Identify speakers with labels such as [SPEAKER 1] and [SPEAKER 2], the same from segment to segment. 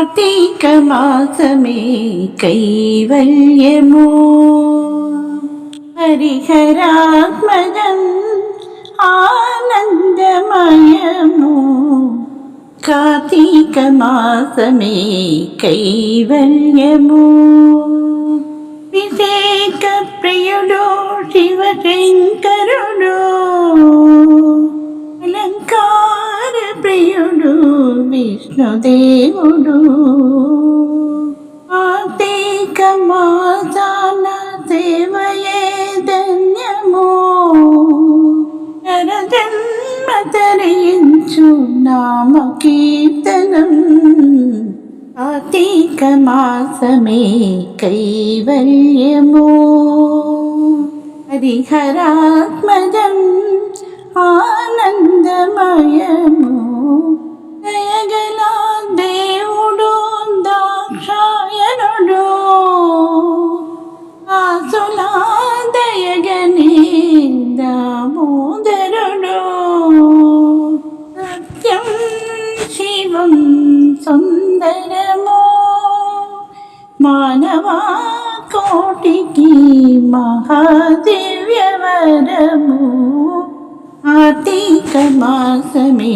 [SPEAKER 1] కార్తీక మాసమే కైవల్యము హరిహరాత్మజం ఆనందమయము కార్తీక మాసమే కైవల్యము వివేక ప్రియుడు శివశంకరుడు దేవుడు. కార్తీక మాసాన సేవయే ధన్యము. నరజన్మ తరించు నామ కీర్తనం కార్తీక మాసమే కైవల్యము. హరిహరాత్మజం శివం సుందరము మానవా కోటికి మహాదివ్యవరము కార్తీక మాసమే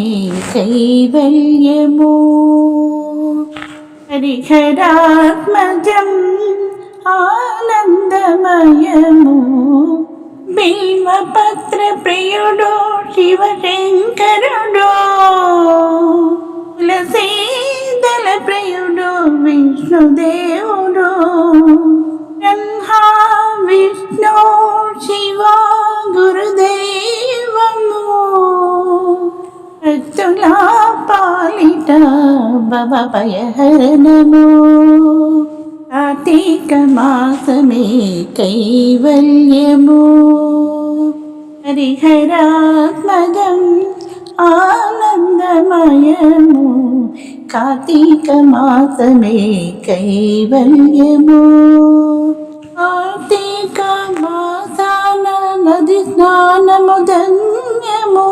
[SPEAKER 1] కైవల్యము హరిహరాత్మజం ఆనందమయము బిల్వపత్ర విష్ణుదేవుడు బ్రహ్మ విష్ణు శివ గురుదేవము. భక్తుల పాలిట భవభయహరణము కార్తీక మాసమే కైవల్యము. హరిహరాత్మజం ఆనందమయము. కార్తీక మాసమే కైవల్యము. కార్తీక మాసాన నది స్నానము ధన్యము.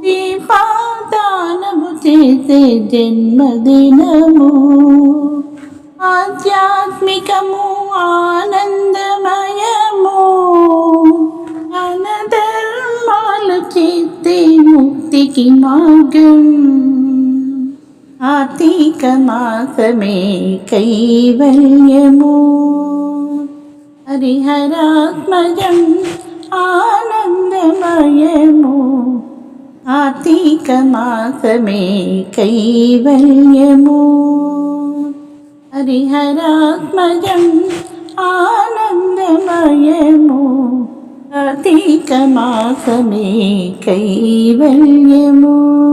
[SPEAKER 1] దీపాదానము చేసే జన్మదినము. ఆధ్యాత్మికము ఆనందమయము. అనధర్మాలు చేస్తే ముక్తికి మార్గం. కార్తీక మాసమే కైవల్యము. హరిహరాత్మజం ఆనందమయము. కార్తీక మాసమే కైవల్యము. హరిహరాత్మజం ఆనందమయము. కార్తీక మాసమే కైవల్యము.